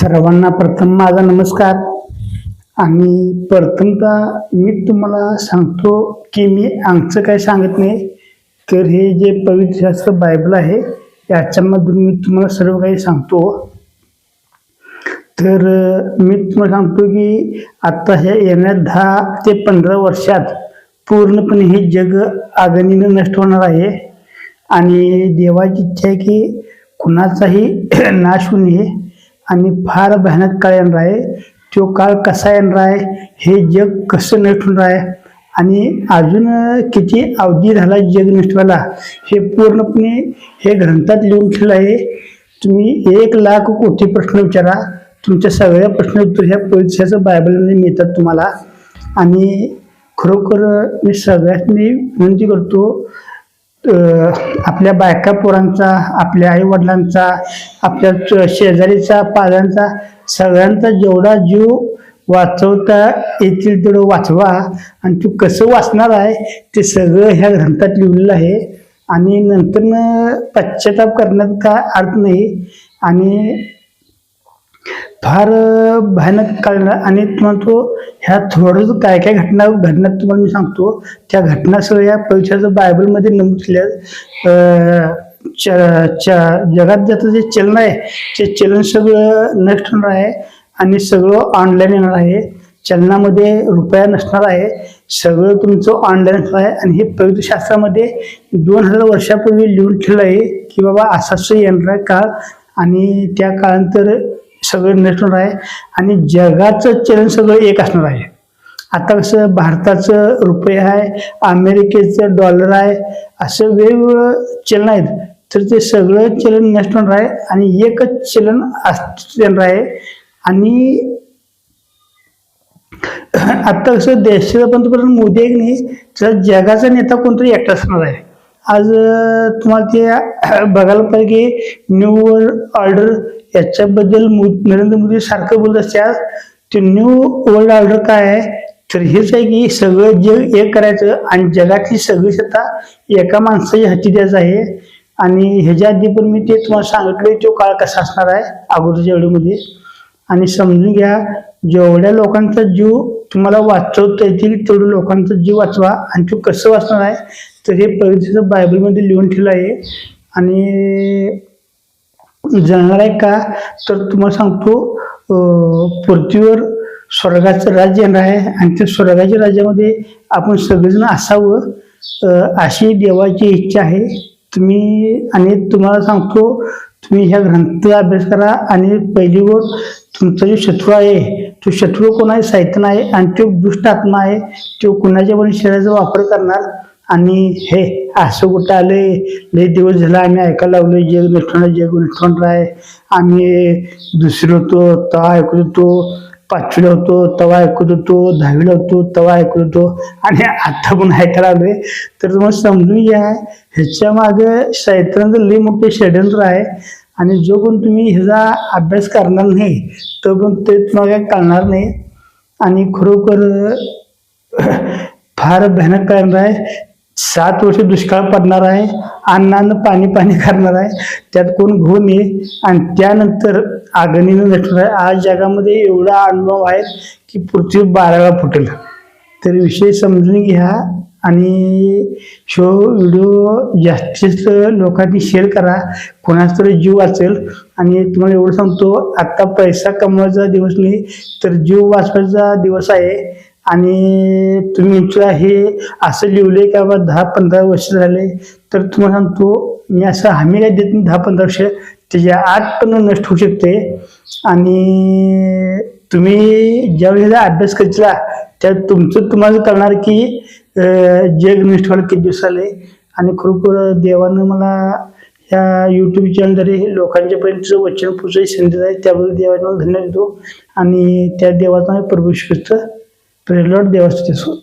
सर्वांना प्रथम माझा नमस्कार. आणि प्रथमतः मी तुम्हाला सांगतो की मी आमचं काय सांगत नाही तर हे जे पवित्र शास्त्र बायबल आहे याच्यामधून मी तुम्हाला सर्व काही सांगतो. तर मी तुम्हाला सांगतो की आत्ता ह्या येण्या दहा ते पंधरा वर्षात पूर्णपणे हे जग आगणीनं नष्ट होणार आहे. आणि देवाची इच्छा आहे की कुणाचाही नाश होऊ नये. आणि फार भयानक काळ येणार आहे. तो काळ कसा येणार आहे? हे जग कसं नष्ट होणार आहे आणि अजून किती अवधी झाला जग नष्ट व्हायला हे पूर्णपणे हे ग्रंथात लिहून ठेवलं आहे. तुम्ही एक लाख कोटी प्रश्न विचारा. तुमच्या सगळ्या प्रश्न उत्तर ह्या परीक्षेचं बायबलमध्ये मिळतात तुम्हाला. आणि खरोखर मी सगळ्यांनी विनंती करतो आपल्या बायका पोरांचा आपल्या आईवडिलांचा आपल्या शेजारीचा पाल्यांचा सगळ्यांचा जेवढा जीव वाचवता येतील तेवढं वाचवा. आणि तू कसं वाचणार आहे ते सगळं ह्या ग्रंथात लिहिलेलं आहे. आणि नंतर पश्चाताप करण्यात काय अर्थ नाही. आणि फार भयानक काळ आणि तुम्हाला तो ह्या थोडं काय काय घटना घडण्यात तुम्हाला मी सांगतो त्या घटना सगळ्या परीक्षाचं बायबलमध्ये नमूद केल्या च- च- जगात ज्याचं जे चलन आहे ते चलन सगळं नष्ट होणार आहे आणि सगळं ऑनलाईन येणार आहे. चलनामध्ये रुपया नसणार आहे. सगळं तुमचं ऑनलाईन असणार आहे. आणि हे पवित्र शास्त्रामध्ये दोन हजार वर्षापूर्वी लिहून ठेवलं आहे की बाबा असं असं येणार आहे काळ. आणि त्या काळानंतर सगळं नसणार आहे आणि जगाचं चलन सगळं एक असणार आहे. आता कसं भारताचं रुपये आहे अमेरिकेचं डॉलर आहे असं वेगवेगळं चलन आहेत. तर ते सगळं चलन नसणार आहे आणि एकच चलन असणार आहे आणि आता कसं देशाचा पंतप्रधान मोदी एक नाही तर जगाचा नेता कोणतरी एकटा असणार आहे. आज तुम्हाला ते बघायला पाहिजे की न्यू वर्ल्ड ऑर्डर याच्याबद्दल नरेंद्र मोदी सारखं बोलत असतात. ते न्यू वर्ल्ड ऑर्डर काय आहे? तर हेच आहे की सगळं जग एक करायचं आणि जगातली सगळी सत्ता एका माणसाच्या हाती द्यायचं आहे. आणि ह्याच्या आधी पण मी ते तुम्हाला सांगितले तो काळ कसा असणार आहे अगोदरच्या वेळेमध्ये. आणि समजून घ्या जेवढ्या लोकांचा जीव तुम्हाला वाचवता येतील तेवढं लोकांचा जीव वाचवा. आणि तो कसं वाचणार आहे? तर हे प्रगतीचं बायबलमध्ये लिहून ठेवलं आहे. आणि जाणार आहे का? तर तुम्हाला सांगतो पृथ्वीवर स्वर्गाचं राज्य येणार आहे. आणि त्या स्वर्गाच्या राज्यामध्ये आपण सगळेजण असावं. अशी देवाची इच्छा आहे. तुम्ही आणि तुम्हाला सांगतो तुम्ही ह्या ग्रंथ अभ्यास करा. आणि पहिली गोष्ट तुमचा जो शत्रू आहे तो शत्रू कोण आहे सैतान आहे आणि तो दुष्ट आत्मा आहे तो कुणाच्या पण शरीराचा वापर करणार. आणि हे असं कुठं आले लय दिवस झाला आम्ही ऐकायला लागलो जग नष्टणार जग नष्टणार आहे. आम्ही दुसरं होतो तवा ऐकत होतो पाचवीला होतो तवा ऐकत होतो दहावीला होतो तवा ऐकत होतो. आणि आता पण ऐकायला लागलोय तर तुम्हाला समजून घ्या ह्याच्या मागे शैतानाचं लई मोठे षडयंत्र आहे. आणि जो पण तुम्ही ह्याचा अभ्यास करणार नाही तो पण ते तुम्हाला कळणार नाही. आणि खरोखर फार भयानक करणार आहे सात वर्ष दुष्काळ पडणार आहे अन्नानं पाणी पाणी करणार आहे त्यात कोण घेऊ नये आणि त्यानंतर आगणीनं नटणार आहे. आज जगामध्ये एवढा अनुभव आहे की पृथ्वी बाराव्या फुटेल. तर विषय समजून घ्या. आणि शो व्हिडिओ जास्तीत लोकांनी शेअर करा. कोणाचा तरी जीव वाचेल. आणि तुम्हाला एवढं सांगतो आत्ता पैसा कमवायचा दिवस नाही तर जीव वाचवायचा दिवस आहे. आणि तुम्ही तुला हे असं लिहिलंय का बा दहा पंधरा वर्ष झाले. तर तुम्हाला सांगतो मी असं हमी काय देत नाही दहा पंधरा वर्ष. त्याच्या आत पण नष्ट होऊ शकते. आणि तुम्ही ज्यावेळी अभ्यास करता त्या तुमचं तुम्हाला कळणार की जगनिष्ठ जग व्हायला किती दिवस आले आणि खरोखर देवानं मला ह्या यूट्यूब चॅनलद्वारे लोकांच्यापर्यंत वचन पोचायची संधी आहे त्याबद्दल देवाला धन्यवाद देतो. आणि त्या देवाचा प्रभू श्रीस्त प्रेरलॉट देवास्तुती असो.